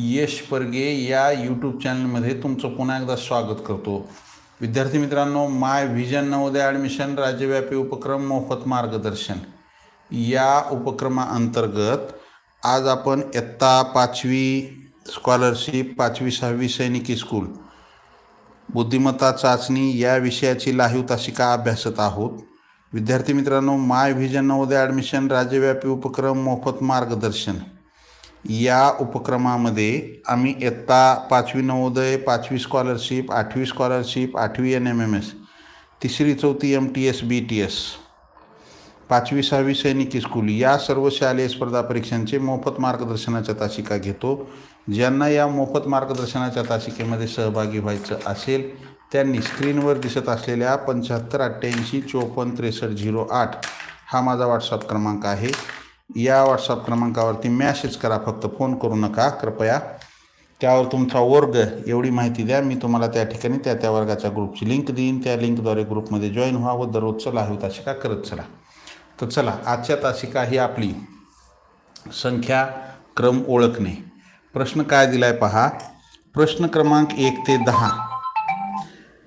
यश परगे या यूट्यूब चॅनलमध्ये तुमचं पुन्हा एकदा स्वागत करतो. विद्यार्थी मित्रांनो माय व्हिजन नवोदय ॲडमिशन राज्यव्यापी उपक्रम मोफत मार्गदर्शन. या उपक्रमाअंतर्गत आज आपण इयत्ता पाचवी स्कॉलरशिप पाचवी सहावी सैनिकी स्कूल बुद्धिमत्ता चाचणी या विषयाची लाईव्ह तासिका अभ्यासत आहोत? विद्यार्थी मित्रांनो माय व्हिजन नवोदय ॲडमिशन राज्यव्यापी उपक्रम मोफत मार्गदर्शन. या उपक्रमामध्ये आम्ही इयत्ता पाचवी नवोदय पाचवी स्कॉलरशिप आठवी स्कॉलरशिप आठवी एन एम एम एस तिसरी चौथी M T S B T S पाचवी सहावी सैनिकी स्कूल या सर्व शालेय स्पर्धा परीक्षांचे मोफत मार्गदर्शनाच्या तासिका घेतो. ज्यांना या मोफत मार्गदर्शनाच्या तासिकेमध्ये सहभागी व्हायचं असेल त्यांनी स्क्रीनवर दिसत असलेल्या पंच्याहत्तर अठ्ठ्याऐंशी चोपन्न त्रेसष्ट झिरो आठ हा माझा व्हॉट्सअप क्रमांक आहे. या व्हॉट्सअप क्रमांकावरती मॅसेज करा फक्त फोन करू नका. कृपया त्यावर तुमचा वर्ग एवढी माहिती द्या. मी तुम्हाला त्या ठिकाणी त्या त्या वर्गाच्या ग्रुपची लिंक देईन. त्या लिंकद्वारे ग्रुपमध्ये जॉईन व्हा व दररोज चला हवी तासिका करत चला. तर चला आजच्या तासिका ही आपली संख्या क्रम ओळखणे. प्रश्न काय दिलाय पहा? प्रश्न क्रमांक एक ते दहा.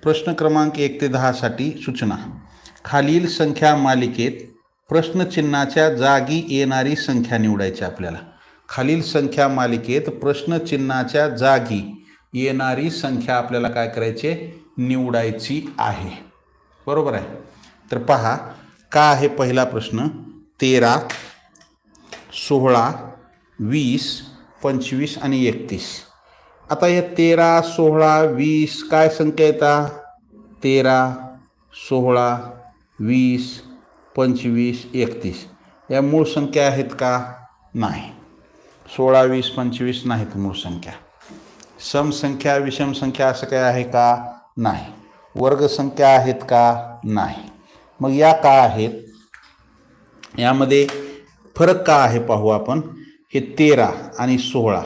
प्रश्न क्रमांक एक ते दहासाठी सूचना. खालील संख्या मालिकेत प्रश्नचिन्हाच्या जागी येणारी संख्या निवडायची आपल्याला. खालील संख्या मालिकेत प्रश्नचिन्हाच्या जागी येणारी संख्या आपल्याला काय करायची? निवडायची आहे. बरोबर आहे? तर पहा का आहे पहिला प्रश्न? तेरा सोळा वीस पंचवीस आणि एकतीस. आता या तेरा सोळा वीस काय संख्या येतात तेरा सोळा वीस पंचवीस एकतीस. या मूळ संख्या आहेत का? नाही. सोळा वीस पंचवीस नाहीत मूळ संख्या. समसंख्या विषम संख्या असं काय आहे का? नाही. वर्गसंख्या आहेत का? नाही. मग या का आहेत? यामध्ये फरक का आहे पाहू आपण? हे तेरा आणि सोळा.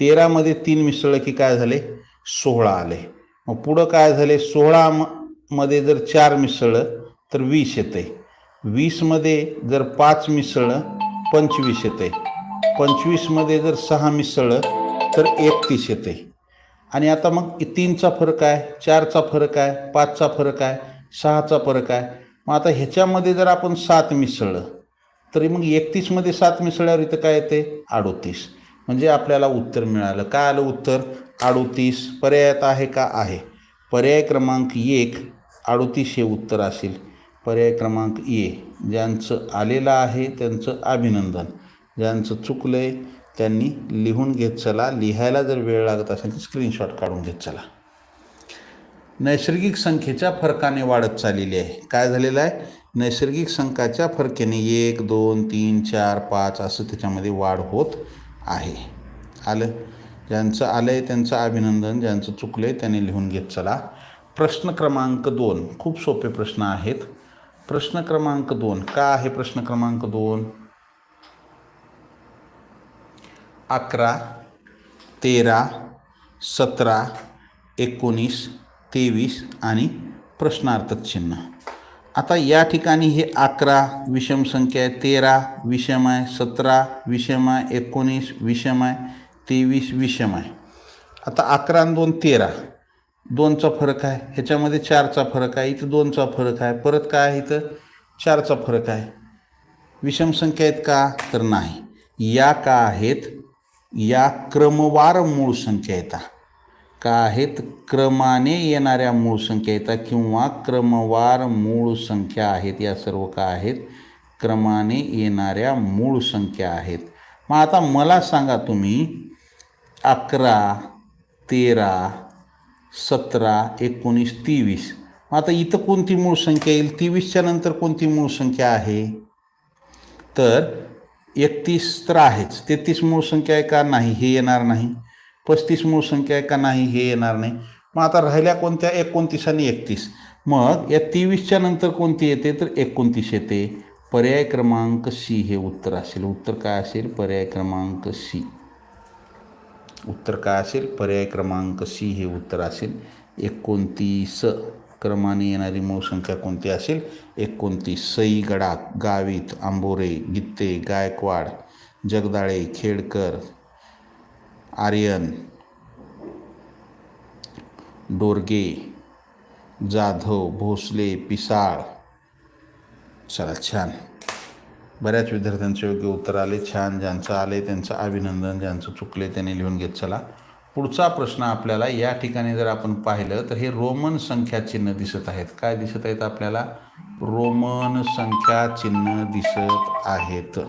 तेरामध्ये तीन मिसळलं की काय झाले? सोळा आले. मग पुढं काय झाले? सोळा म मध्ये जर चार मिसळलं तर वीस येते वीसमध्ये जर पाच मिसळलं पंचवीस येते. पंचवीसमध्ये जर सहा मिसळलं तर एकतीस येते. आणि आता मग तीनचा फरक आहे चारचा फरक आहे पाचचा फरक आहे सहाचा फरक आहे. मग आता ह्याच्यामध्ये जर आपण सात मिसळलं तरी मग एकतीसमध्ये सात मिसळल्यावर इथं काय येते? अडोतीस. म्हणजे आपल्याला उत्तर मिळालं. काय आलं उत्तर? अडोतीस. पर्यायात आहे का? आहे. पर्याय क्रमांक एक अडोतीस हे उत्तर असेल. पर्याय क्रमांक ए ज्यांचं आलेलं आहे त्यांचं अभिनंदन. ज्यांचं चुकलं आहे त्यांनी लिहून घेत चला. लिहायला जर वेळ लागत असेल तर स्क्रीनशॉट काढून घेत चला. नैसर्गिक संख्येच्या फरकाने वाढत चाललेली आहे. काय झालेलं आहे? नैसर्गिक संख्याच्या फरकेने एक दोन तीन चार पाच असं त्याच्यामध्ये वाढ होत आहे. आलं? ज्यांचं आलं आहे त्यांचं अभिनंदन ज्यांचं चुकलं आहे त्यांनी लिहून घेत चला. प्रश्न क्रमांक दोन. खूप सोपे प्रश्न आहेत. प्रश्न क्रमांक दोन. का आहे प्रश्न क्रमांक दोन? अकरा तेरा सतरा एकोणीस तेवीस आणि प्रश्नार्थक चिन्ह. आता या ठिकाणी हे अकरा विषम संख्या आहे. तेरा विषम आहे सतरा विषम आहे एकोणीस विषम आहे तेवीस विषम आहे. आता अकरा आणि दोन तेरा. दोनचा फरक आहे. ह्याच्यामध्ये चारचा फरक आहे. इथं दोनचा फरक आहे. परत काय आहे इथं? चारचा फरक आहे. विषम संख्या आहेत का? तर नाही. या का आहेत? या क्रमवार मूळ संख्या येतात का आहेत? क्रमाने येणाऱ्या मूळ संख्या येतात किंवा क्रमवार मूळ संख्या आहेत. या सर्व का आहेत? क्रमाने येणाऱ्या मूळ संख्या आहेत. मग आता मला सांगा तुम्ही अकरा तेरा सतरा एकोणीस तेवीस. मग आता इथं कोणती मूळ संख्या येईल? तेवीसच्या नंतर कोणती मूळ संख्या आहे? तर एकतीस तर आहेच. तेहतीस मूळ संख्या आहे का नाही हे येणार नाही. पस्तीस मूळ संख्या आहे का नाही हे येणार नाही. मग आता राहिल्या कोणत्या? एकोणतीस आणि एकतीस. मग या तेवीसच्या नंतर कोणती येते? तर एकोणतीस येते. पर्याय क्रमांक सी हे उत्तर असेल. उत्तर काय असेल? पर्याय क्रमांक सी. उत्तर काय असेल? पर्याय क्रमांक सी हे उत्तर असेल. एकोणतीस क्रमाने येणारी मूळ संख्या कोणती असेल? एकोणतीस सई गडा गावित आंबोरे गित्ते गायकवाड जगदाळे खेडकर आर्यन डोरगे जाधव भोसले पिसाळ. चला छान. बऱ्याच विद्यार्थ्यांचे योग्य उत्तर आले छान ज्यांचं आले त्यांचं अभिनंदन ज्यांचं चुकले त्यांनी लिहून घेत चला. पुढचा प्रश्न आपल्याला या ठिकाणी जर आपण पाहिलं तर हे रोमन संख्या चिन्ह दिसत आहेत. काय दिसत आहेत आपल्याला? रोमन संख्या चिन्ह दिसत आहेत.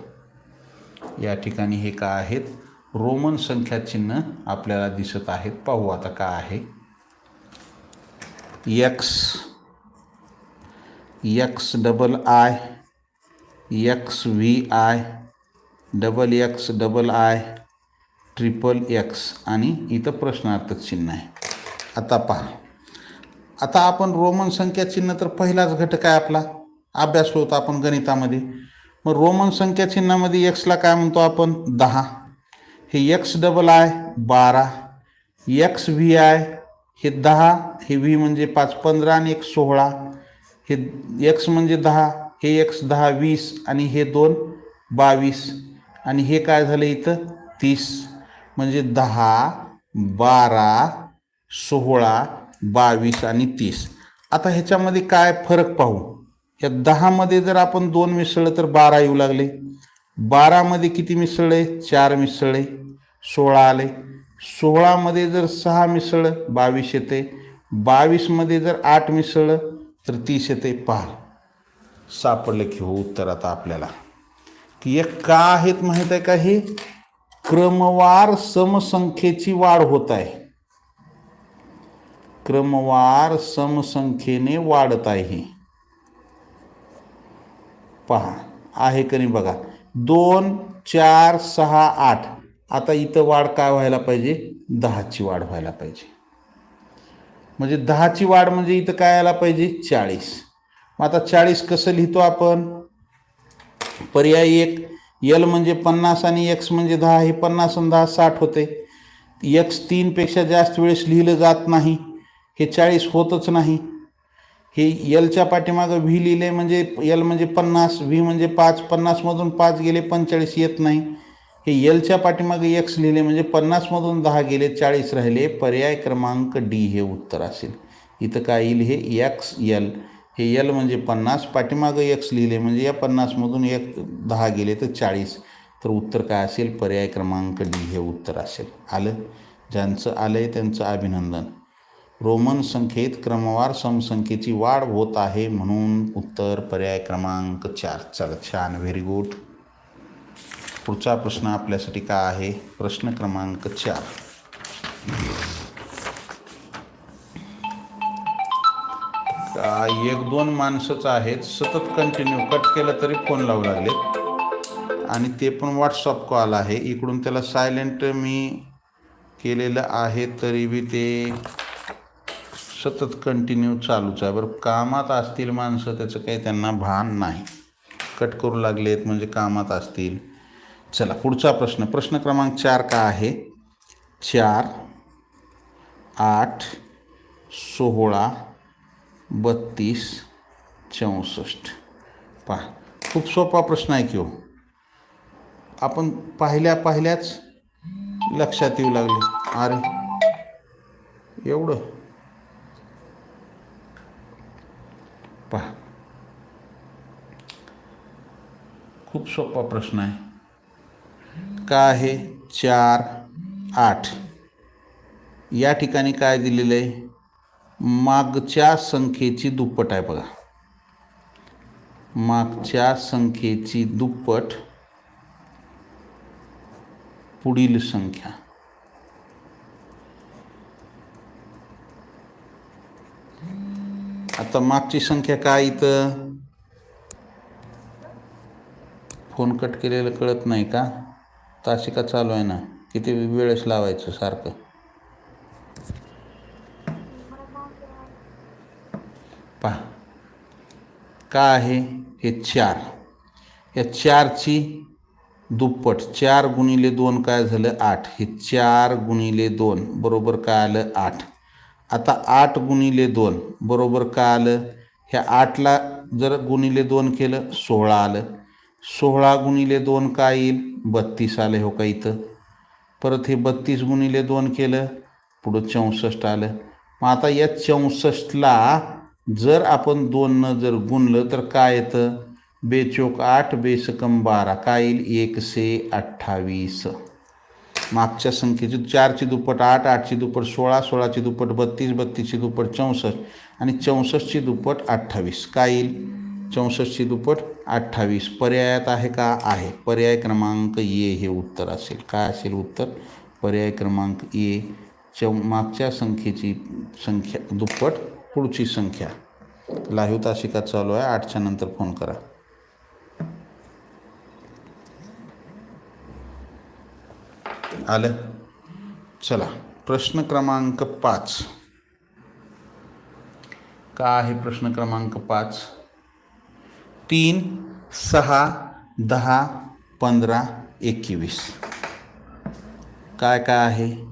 या ठिकाणी हे काय आहेत? रोमन संख्या चिन्ह आपल्याला दिसत आहेत. पाहू आता काय आहे. X X double I X V I double X double I triple X आणि इथं प्रश्नार्थक चिन्ह आहे. आता पहा. आता आपण रोमन संख्या चिन्ह तर पहिलाच घटक आहे आपला. अभ्यास होता आपण गणितामध्ये. मग रोमन संख्या चिन्हामध्ये एक्सला काय म्हणतो आपण? दहा. हे एक्स डबल आय बारा. एक्स व्ही आय हे दहा. हे व्ही म्हणजे पाच पंधरा आणि एक सोळा. हे एक्स म्हणजे दहा. हे एक दहा वीस आणि हे दोन बावीस. आणि हे काय झालं इथं? तीस. म्हणजे दहा बारा सोळा बावीस आणि तीस. आता ह्याच्यामध्ये काय फरक पाहू? या दहामध्ये जर आपण दोन मिसळलं तर बारा येऊ लागले. बारामध्ये किती मिसळले? चार मिसळले. सोळा आले. सोळामध्ये जर सहा मिसळलं बावीस येते. बावीसमध्ये जर आठ मिसळलं तर तीस येते. पहा. सापडलं की हो उत्तर आता आपल्याला. की एक का आहेत माहीत आहे का हे? क्रमवार समसंख्येची वाढ होत आहे. क्रमवार समसंख्येने वाढत आहे. पहा आहे का नाही बघा. दोन चार सहा आठ. आता इथं वाढ काय व्हायला पाहिजे? दहाची वाढ व्हायला पाहिजे. म्हणजे दहाची वाढ म्हणजे इथं काय यायला पाहिजे? चाळीस. मग आता चाळीस कसं लिहितो आपण? पर्याय एक यल म्हणजे पन्नास आणि एक्स म्हणजे दहा हे पन्नास आणि दहा साठ होते. एक्स तीनपेक्षा जास्त वेळेस लिहिलं जात नाही. हे चाळीस होतच नाही. हे यलच्या पाठीमागं व्ही लिहिले म्हणजे यल म्हणजे पन्नास व्ही म्हणजे पाच पन्नासमधून पाच गेले पंचेचाळीस येत नाही. हे यलच्या पाठीमागे एक्स लिहिले म्हणजे पन्नासमधून दहा गेले चाळीस राहिले. पर्याय क्रमांक डी हे उत्तर असेल. इथं काय येईल हे? एक्स यल हे यल म्हणजे पन्नास पाठीमागं एक्स लिहिले म्हणजे या पन्नासमधून एक दहा गेले तर चाळीस. तर उत्तर काय असेल? पर्याय क्रमांक डी हे उत्तर असेल. आलं? ज्यांचं आलं आहे त्यांचं अभिनंदन. रोमन संख्येत क्रमवार समसंख्येची वाढ होत आहे म्हणून उत्तर पर्याय क्रमांक चार. चला छान. व्हेरी गुड पुढचा प्रश्न आपल्यासाठी काय आहे? प्रश्न क्रमांक चार. एक दोन माणसंच आहेत. सतत कंटिन्यू कट केलं तरी फोन लावू लागले. आणि ते पण व्हॉट्सअप कॉल आहे. इकडून त्याला सायलेंट मी केलेलं आहे तरी बी ते सतत कंटिन्यू चालूच आहे. बरं कामात असतील माणसं त्याचं काही त्यांना भान नाही. कट करू लागलेत म्हणजे कामात असतील. चला पुढचा प्रश्न. प्रश्न क्रमांक चार का आहे? चार आठ सोहळा बत्तीस चौसष्ट. पहा खूप सोपा प्रश्न आहे की हो. आपण पाहिल्या पाहिल्याच लक्षात येऊ लागले. अरे एवढं. पहा. खूप सोपा प्रश्न आहे. का आहे चार आठ? या ठिकाणी काय दिलेलं आहे? मागच्या संख्येची दुप्पट आहे बघा. मागच्या संख्येची दुप्पट पुढील संख्या. आता मागची संख्या काय इथं? फोन कट केलेलं कळत नाही का? तासिका चालू आहे ना. किती वेळेस लावायचं सारखं? पहा. का आहे? हे चार. या चारची दुप्पट. चार गुणिले दोन काय झालं? आठ. हे चार गुणिले दोन. बरोबर काय आलं? आठ. आता आठ गुणिले दोन. बरोबर काय आलं? ह्या आठला जर गुणिले दोन केलं सोळा आलं. सोळा गुणिले दोन काय येईल? बत्तीस आलं हो का इथं? परत हे बत्तीस गुणिले दोन केलं पुढं चौसष्ट आलं. मग आता या चौसष्टला जर आपण दोननं जर गुणलं तर काय येतं? बेचोक आठ बेसकम बारा. काय येईल? एकशे अठ्ठावीस. मागच्या संख्येची चारची दुप्पट आठ आठची दुप्पट सोळा सोळाची दुप्पट बत्तीस बत्तीसची दुप्पट चौसष्ट आणि चौसष्टची दुप्पट अठ्ठावीस. काय येईल? चौसष्टची दुप्पट अठ्ठावीस. पर्यायात आहे का? आहे. पर्याय क्रमांक ए हे उत्तर असेल. काय असेल उत्तर? पर्याय क्रमांक ए. चौ मागच्या संख्येची संख्या दुप्पट पुढची संख्या. लाईव्ह तासिका चालू आहे. आठच्या नंतर फोन करा. आलं? चला. प्रश्न क्रमांक पाच. का आहे प्रश्न क्रमांक पाच? तीन सहा दहा पंधरा एकवीस. काय काय आहे?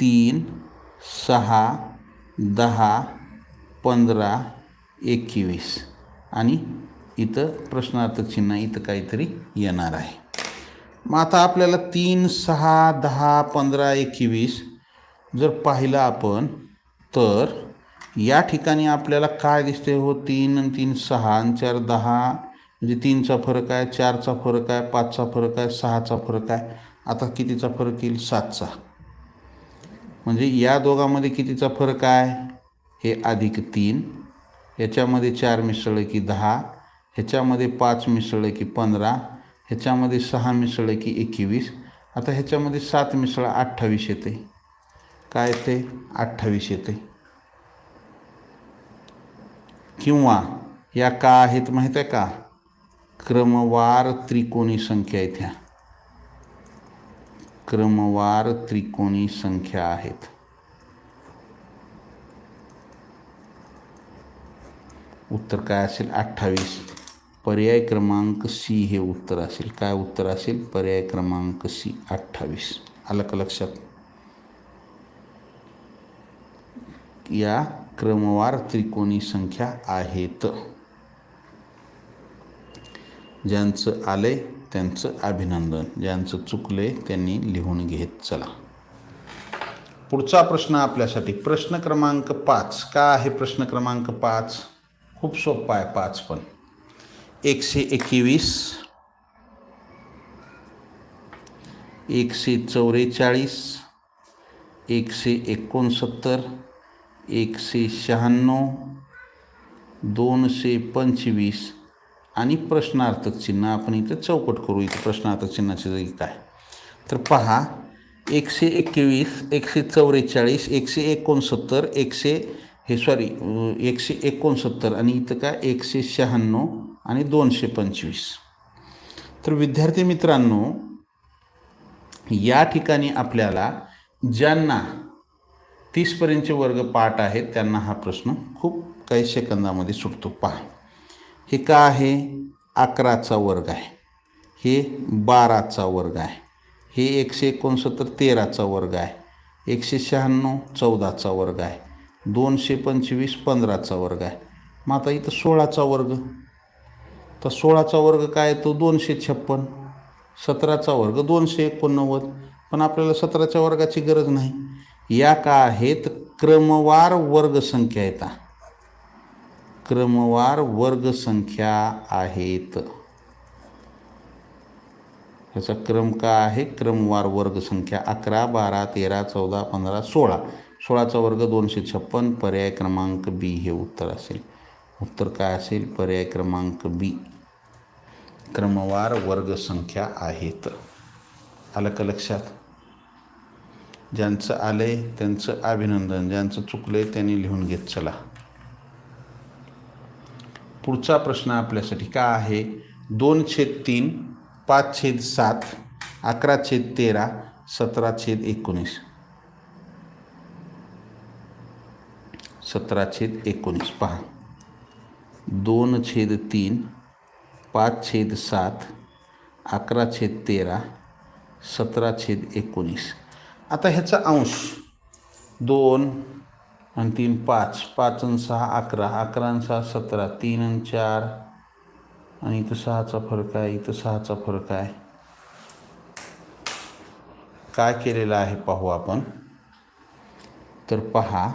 तीन सहा दहा पंधरा एकवीस आणि इथं प्रश्नार्थ चिन्ह इथं काहीतरी येणार आहे. मग आता आपल्याला तीन सहा दहा पंधरा एकवीस जर पाहिलं आपण तर या ठिकाणी आपल्याला काय दिसते हो? तीन आणि तीन सहा आणि चार दहा. म्हणजे तीनचा फरक आहे चारचा फरक आहे पाचचा फरक आहे सहाचा फरक आहे. आता कितीचा फरक येईल? सातचा. म्हणजे या दोघांमध्ये कितीचा फरक आहे? हे अधिक तीन. ह्याच्यामध्ये चार मिसळले की दहा. ह्याच्यामध्ये पाच मिसळले की पंधरा. ह्याच्यामध्ये सहा मिसळले की एकवीस. आता ह्याच्यामध्ये सात मिसळ अठ्ठावीस येते. काय येते? अठ्ठावीस येते. किंवा या का आहेत माहीत आहे का? क्रमवार त्रिकोणी संख्या आहेत ह्या. क्रमवार त्रिकोणी संख्या आहेत. उत्तर काय असेल? अठ्ठावीस. पर्याय क्रमांक सी हे उत्तर असेल. काय उत्तर असेल? पर्याय क्रमांक सी अठ्ठावीस. आलं का लक्षात. या क्रमवार त्रिकोणी संख्या आहेत. ज्यांचं आले त्यांचं अभिनंदन. ज्यांचं चुकले त्यांनी लिहून घेत चला. पुढचा प्रश्न आपल्यासाठी. प्रश्न क्रमांक पाच. का आहे प्रश्न क्रमांक पाच? खूप सोपं आहे पाच पण. एकशे एकवीस एकशे चौवेचाळीस एकशे एकोणसत्तर एकशे शहाण्णव दोनशे पंचवीस आणि प्रश्नार्थक चिन्ह. आपण इथं चौकट करू. इथं प्रश्नार्थक चिन्हाचे जागी काय? तर पहा एकशे एकवीस एकशे चौवेचाळीस एकशे एकोणसत्तर एकशे हे सॉरी एकशे एकोणसत्तर आणि इथं काय? एकशे शहाण्णव आणि दोनशे पंचवीस. तर विद्यार्थी मित्रांनो या ठिकाणी आपल्याला ज्यांना तीसपर्यंतचे वर्ग पाठ आहेत त्यांना हा प्रश्न खूप काही सेकंदामध्ये सुटतो. पहा हे का आहे? अकराचा वर्ग आहे. हे बाराचा वर्ग आहे. हे एकशे एकोणसत्तर तेराचा वर्ग आहे. एकशे शहाण्णव चौदाचा वर्ग आहे. दोनशे पंचवीस पंधराचा वर्ग आहे. मग आता इथं सोळाचा वर्ग. तर सोळाचा वर्ग काय तो दोनशे छप्पन. सतराचा वर्ग दोनशे एकोणनव्वद. पण आपल्याला सतराच्या वर्गाची गरज नाही. या का आहेत? क्रमवार वर्गसंख्या येतात क्रमवार वर्गसंख्या आहेत. ह्याचा क्रम का आहे? क्रमवार वर्गसंख्या अकरा बारा तेरा चौदा पंधरा सोळा. सोळाचा वर्ग दोनशे छप्पन पर्याय क्रमांक बी हे उत्तर असेल. उत्तर काय असेल? पर्याय क्रमांक बी क्रमवार वर्गसंख्या आहेत. आलं का लक्षात? ज्यांचं आलंय त्यांचं अभिनंदन ज्यांचं चुकलंय त्यांनी लिहून घेत चला. पुढचा प्रश्न आपल्यासाठी का आहे? दोन छेद तीन पाच छेद सात अकरा छेद तेरा सतरा छेद एकोणीस. सतरा छेद एकोणीस. पहा. दोन छेद तीन पाच छेद सात अकरा छेद तेरा सतरा छेद एकोणीस. आता ह्याचा अंश. दोन आणि तीन पाच. पाच आणि सहा अकरा. अकरा आणि सहा सतरा. तीन आणि चार. आणि इथं सहाचा फरक आहे इथं सहाचा फरक आहे. काय केलेलं आहे पाहू आपण. तर पहा.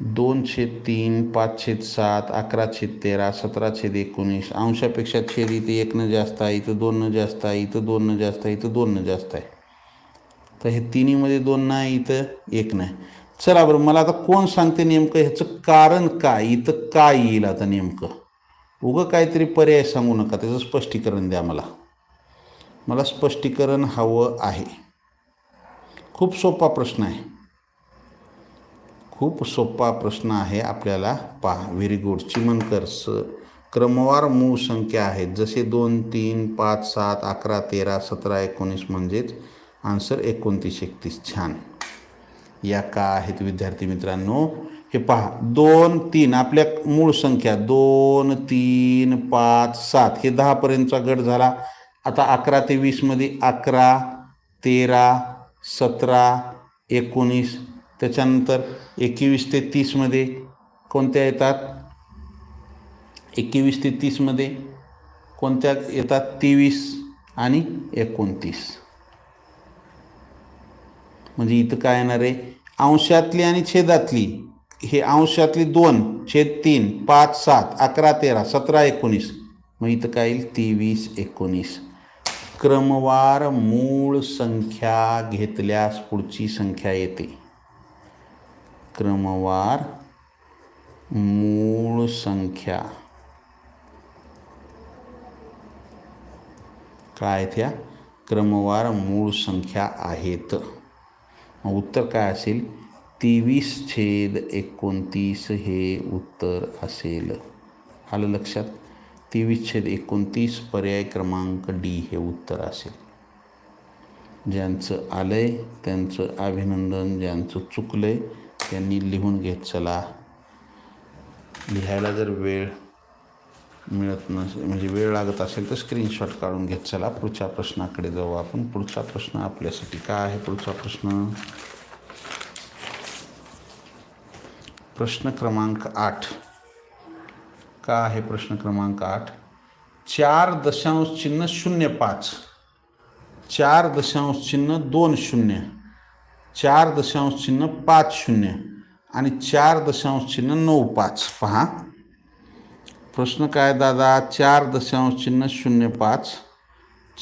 दोन छेद तीन पाच छेद सात अकरा छेद तेरा सतरा छेद एकोणीस. अंशापेक्षा छेद इथं एकनं जास्त आहे इथं दोननं जास्त आहे इथं दोननं जास्त आहे इथं दोननं जास्त आहे. तर हे तिन्हीमध्ये दोन नाही इथं एक नाही चला बरं मला आता कोण सांगते नेमकं ह्याचं कारण काय इथं काय येईल आता नेमकं? उगं काहीतरी पर्याय सांगू नका त्याचं स्पष्टीकरण द्या मला. मला स्पष्टीकरण हवं आहे. खूप सोपा प्रश्न आहे. खूप सोपा प्रश्न आहे आपल्याला पहा. व्हेरी गुड चिमनकर स क्रमवार मूळ संख्या आहेत जसे दोन तीन पाच सात अकरा तेरा सतरा एकोणीस म्हणजेच आन्सर एकोणतीस एकतीस. छान. या का आहेत विद्यार्थी मित्रांनो? हे पहा. दोन तीन. आपल्या मूळ संख्या. दोन तीन पाच सात. हे दहापर्यंतचा गट झाला. आता अकरा ते वीसमध्ये अकरा तेरा सतरा एकोणीस त्याच्यानंतर एकवीस ते तीसमध्ये कोणत्या येतात? एकवीस ते तीसमध्ये कोणत्या येतात? तेवीस आणि एकोणतीस. म्हणजे इथं काय येणार आहे? अंशातली आणि छेदातली. हे अंशातली दोन छेद तीन पाच सात अकरा तेरा सतरा एकोणीस. मग इथं काय येईल? तेवीस एकोणीस. क्रमवार मूळ संख्या घेतल्यास पुढची संख्या येते. क्रमवार मूळ संख्या. काय त्या क्रमवार मूळ संख्या आहेत. उत्तर काय असेल? तेवीस छेद एकोणतीस हे उत्तर असेल. आलं लक्षात? तेवीस छेद एकोणतीस पर्याय क्रमांक डी हे उत्तर असेल. ज्यांचं आलं आहे त्यांचं अभिनंदन ज्यांचं चुकलं आहे त्यांनी लिहून घेत चला. लिहायला जर वेळ मिळत नसेल म्हणजे वेळ लागत असेल तर स्क्रीनशॉट काढून घेत चला. पुढच्या प्रश्नाकडे जाऊ आपण. पुढचा प्रश्न आपल्यासाठी काय आहे? पुढचा प्रश्न? प्रश्न क्रमांक आठ. का आहे प्रश्न क्रमांक आठ? चार दशांश चिन्ह शून्य पाच. चार दशांश चिन्ह दोन शून्य. चार दशांश चिन्ह पाच शून्य आणि चार दशांश चिन्ह नऊ पाच. पहा. प्रश्न काय दादा? चार दशांश चिन्ह शून्य पाच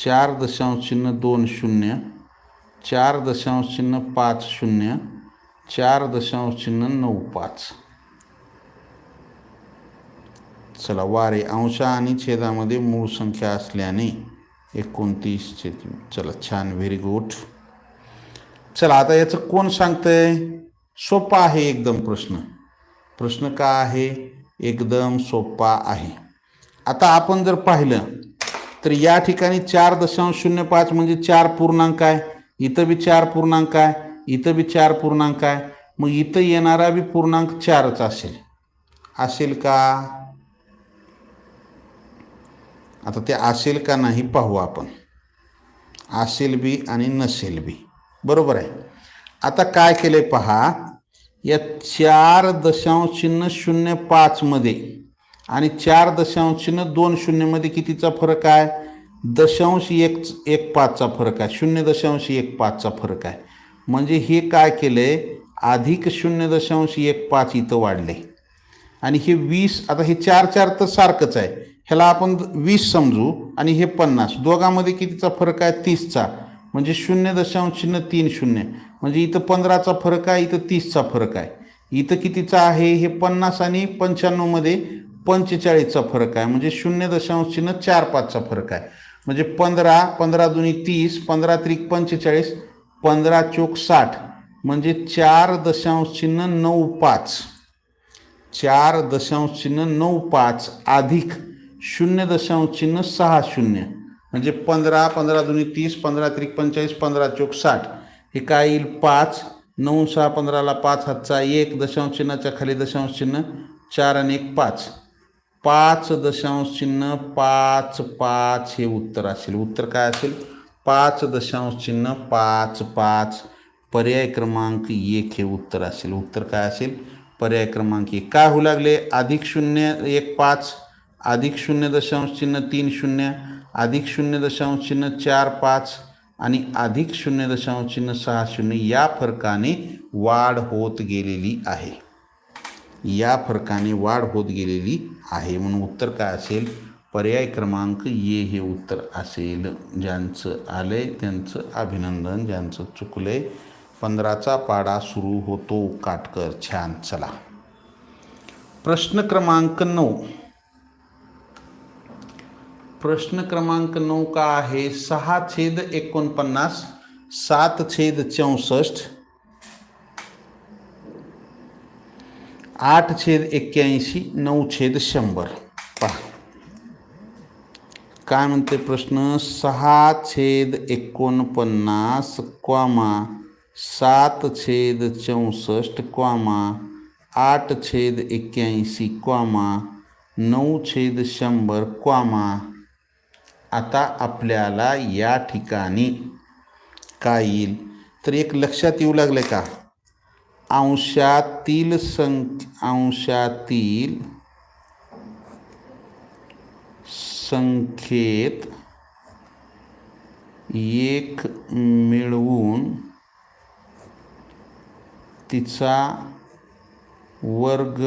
चार दशांश चिन्ह दोन शून्य चार दशांश चिन्ह पाच शून्य चार दशांश चिन्ह नऊ पाच. चला वारे अंशा आणि छेदामध्ये मूळ संख्या असल्याने एकोणतीस छेद चला छान व्हेरी गुड चला आता याचं कोण सांगतंय? सोपा आहे एकदम प्रश्न. प्रश्न का आहे? एकदम सोपा आहे. आता आपण जर पाहिलं तर या ठिकाणी चार दशांश शून्य पाच म्हणजे चार पूर्णांक आहे. इथं बी चार पूर्णांक आहे इथं बी चार पूर्णांक आहे. मग इथं येणारा बी पूर्णांक चारच असेल. असेल का? आता ते असेल का नाही पाहू आपण. असेल बी आणि नसेल बी. बरोबर आहे. आता काय केलं आहे पहा या चार दशांश चिन्ह शून्य पाचमध्ये आणि चार दशांश चिन्ह दोन शून्यमध्ये कितीचा फरक आहे? दशांश एक एक पाचचा फरक आहे. शून्य दशांश एक पाचचा फरक आहे. म्हणजे हे काय केलं आहे अधिक शून्य दशांश एक पाच इथं वाढले. आणि हे वीस आता हे चार चार तर सारखंच आहे. ह्याला आपण वीस समजू आणि हे पन्नास. दोघांमध्ये कितीचा फरक आहे? तीसचा. म्हणजे शून्य दशांश चिन्ह तीन शून्य. म्हणजे इथं पंधराचा फरक आहे इथं तीसचा फरक आहे. इथं कितीचा आहे हे पन्नास आणि पंच्याण्णवमध्ये पंचेचाळीसचा फरक आहे. म्हणजे शून्य दशांश चिन्ह चार पाचचा फरक आहे. म्हणजे पंधरा पंधरा दुनी तीस पंधरा त्रिक पंचेचाळीस पंधरा चोक साठ. म्हणजे चार दशांश चिन्ह नऊ पाच. चार दशांश चिन्ह नऊ पाच अधिक शून्य दशांश चिन्ह सहा शून्य. म्हणजे पंधरा पंधरा दोन्ही तीस पंधरा त्रिक पंचेचाळीस पंधरा चोक साठ. हे काय येईल? पाच. नऊ सहा पंधराला पाच हातचा एक दशांश चिन्हाच्या खाली दशांश चिन्ह चार आणि एक पाच. पाच दशांश चिन्ह पाच पाच हे उत्तर असेल. उत्तर काय असेल? पाच दशांश चिन्ह पाच पाच. पर्याय क्रमांक एक हे उत्तर असेल. उत्तर काय असेल? पर्याय क्रमांक एक. काय होऊ लागले? अधिक शून्य एक पाच. अधिक शून्य दशांश चिन्ह तीन शून्य. अधिक शून्य दशांश चिन्ह चार पाच आणि अधिक शून्य दशांश चिन्ह सहा शून्य या फरकाने वाढ होत गेलेली आहे. या फरकाने वाढ होत गेलेली आहे. म्हणून उत्तर काय असेल? पर्याय क्रमांक ये हे उत्तर असेल. ज्यांचं आलंय त्यांचं अभिनंदन ज्यांचं चुकलं आहे पंधराचा पाडा सुरू होतो. काटकर छान. चला. प्रश्न क्रमांक नऊ. प्रश्न क्रमांक नऊ का आहे? सहा छेद एकोणपन्नास सात छेद चौसष्ट आठ छेद एक्क्याऐंशी नऊ छेद शंभर. पहा. काय म्हणते प्रश्न? सहा छेद एकोणपन्नास क्वामा सात छेद चौसष्ट क्वामा आठ छेद एक्क्याऐंशी क्वामा नऊ छेद शंभर क्वामा आता आपल्याला या ठिकाणी काय येईल? तर एक लक्षात येऊ लागलं का? अंशातील संख अंशातील संख्येत एक मिळवून तिचा वर्ग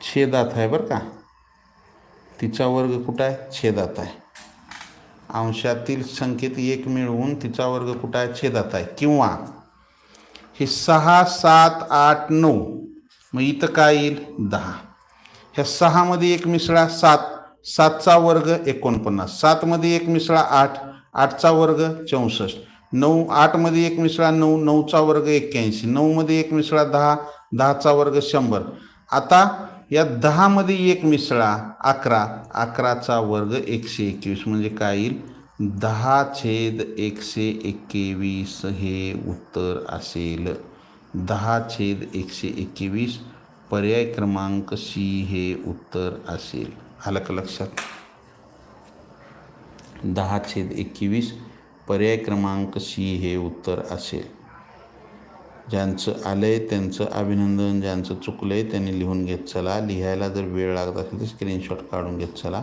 छेदात आहे बरं का? तिचा वर्ग कुठं आहे? छेदात आहे. अंशातील संख्येत एक मिळवून तिचा वर्ग कुठं आहे? छेदात आहे. किंवा हे सहा सात आठ नऊ मग इथं काय येईल? दहा. ह्या सहामध्ये एक मिसळा सात सातचा वर्ग एकोणपन्नास. सातमध्ये एक मिसळा आठ आठचा वर्ग चौसष्ट. नऊ आठमध्ये एक मिसळा नऊ नऊचा वर्ग एक्क्याऐंशी. नऊमध्ये एक मिसळा दहा दहाचा वर्ग शंभर. आता या दहामध्ये एक मिसळा अकरा अकराचा वर्ग एकशे एकवीस. म्हणजे काय येईल? दहा छेद एकशे एकवीस हे उत्तर असेल. दहा छेद एकशे एकवीस पर्याय क्रमांक सी हे उत्तर असेल. आलं का लक्षात? दहा छेद एकवीस पर्याय क्रमांक सी हे उत्तर असेल. ज्यांचं आलं आहे त्यांचं अभिनंदन ज्यांचं चुकलं आहे त्यांनी लिहून घेत चला. लिहायला जर वेळ लागत असेल तर स्क्रीनशॉट काढून घेत चला.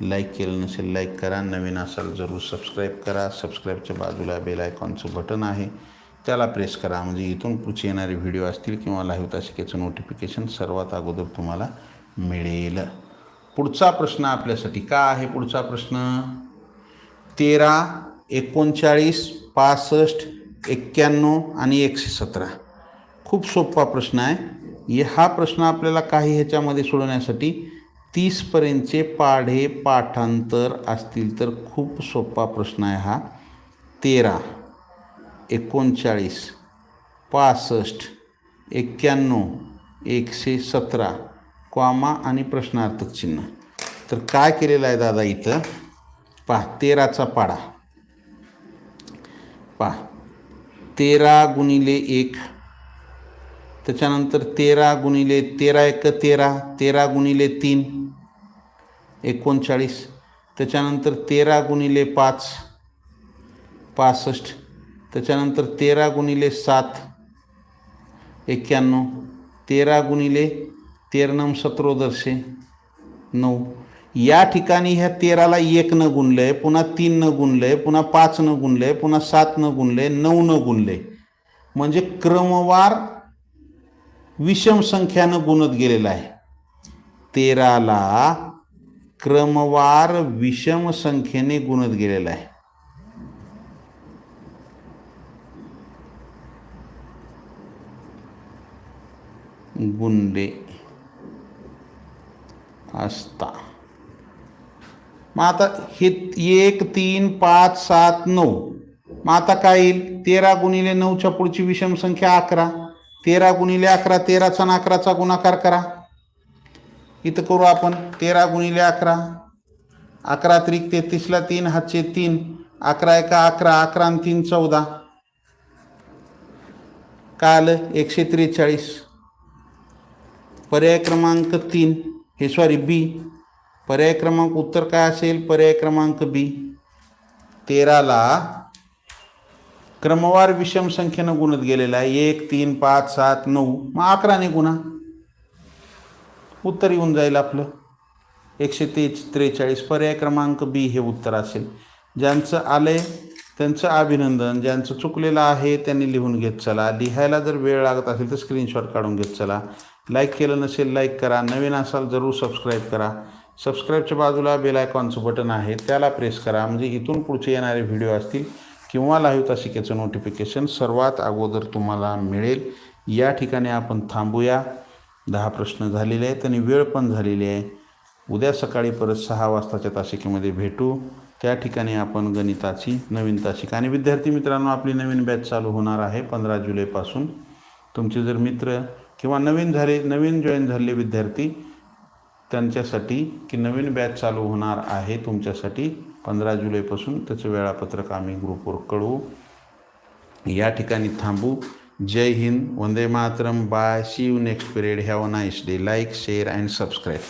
लाईक केलं नसेल लाईक करा. नवीन असाल जरूर सबस्क्राईब करा. सबस्क्राईबच्या बाजूला बेल आयकॉनचं बटन आहे. त्याला प्रेस करा. म्हणजे इथून पुढचे येणारे व्हिडिओ असतील किंवा लाईव्ह तासिकेचं नोटिफिकेशन सर्वात अगोदर तुम्हाला मिळेल. पुढचा प्रश्न आपल्यासाठी का आहे पुढचा प्रश्न? तेरा एकोणचाळीस पासष्ट एक्क्याण्णव आणि एकशे सतरा. खूप सोपा प्रश्न आहे. हा प्रश्न आपल्याला काही ह्याच्यामध्ये सोडवण्यासाठी तीसपर्यंतचे पाढे पाठांतर असतील तर खूप सोपा प्रश्न आहे हा. तेरा एकोणचाळीस पासष्ट एक्क्याण्णव एकशे सतरा क्वामा आणि प्रश्नार्थक चिन्ह. तर काय केलेलं आहे दादा इथं? पहा तेराचा पाडा पहा तेरा गुणिले एक. त्याच्यानंतर तेरा गुणिले तेरा एक तेरा तेरा गुणिले तीन एकोणचाळीस. त्याच्यानंतर तेरा गुणिले पाच पासष्ट. त्याच्यानंतर तेरा गुणिले सात एक्क्याण्णव. तेरा गुणिले तेरनम सत्रोदर्शे नऊ. या ठिकाणी ह्या तेराला एक न गुणलं आहे पुन्हा तीन न गुणलं आहे पुन्हा पाच न गुणलं आहे पुन्हा सात न गुणले नऊ न गुणले. म्हणजे क्रमवार विषम संख्यानं गुणत गेलेला आहे. तेराला क्रमवार विषम संख्येने गुणत गेलेला आहे. गुणले. असता मग आता हे एक तीन पाच सात नऊ. मग आता काय येईल? तेरा गुणिले नऊच्या पुढची विषम संख्या अकरा. तेरा गुणिले अकरा तेराचा आणि अकराचा गुणाकार करा. इथं करू आपण. तेरा गुणिले अकरा. अकरा त्रिक तेहतीसला तीन हातचे तीन. अकरा एका अकरा अकरा आणि तीन चौदा. काय आलं? एकशे त्रेचाळीस. पर्याय क्रमांक तीन. हे सॉरी बी पर्याय क्रमांक उत्तर काय असेल? पर्याय क्रमांक बी. तेराला क्रमवार विषम संख्येनं गुणत गेलेला आहे. एक तीन पाच सात नऊ. मग अकराने गुणा उत्तर येऊन जाईल आपलं. एकशे ते त्रेचाळीस. पर्याय क्रमांक बी हे उत्तर असेल. ज्यांचं आलं आहे त्यांचं अभिनंदन. ज्यांचं चुकलेलं आहे त्यांनी लिहून घेत चला. लिहायला जर वेळ लागत असेल तर स्क्रीनशॉट काढून घेत चला. लाईक केलं नसेल लाईक करा. नवीन असाल जरूर सबस्क्राईब करा. सबस्क्राईबच्या बाजूला बेल आयकॉनचं बटन आहे त्याला प्रेस करा. म्हणजे इथून पुढचे येणारे व्हिडिओ असतील किंवा लाईव्ह तासिकेचं नोटिफिकेशन सर्वात अगोदर तुम्हाला मिळेल. या ठिकाणी आपण थांबूया. दहा प्रश्न झालेले आहेत आणि वेळ पण झालेली आहे. उद्या सकाळी परत सहा वाजताच्या तासिकेमध्ये भेटू. त्या ठिकाणी आपण गणिताची नवीन तासिका आणि विद्यार्थी मित्रांनो आपली नवीन बॅच चालू होणार आहे पंधरा जुलैपासून. तुमचे जर मित्र किंवा नवीन झाले नवीन जॉईन झालेले विद्यार्थी त्यांच्यासाठी की नवीन बॅच चालू होणार आहे तुमच्यासाठी पंधरा जुलैपासून त्याचं वेळापत्रक आम्ही ग्रुपवर कळवू. या ठिकाणी थांबू. जय हिंद. वंदे Mataram. Bye see you next period have a nice day like share and subscribe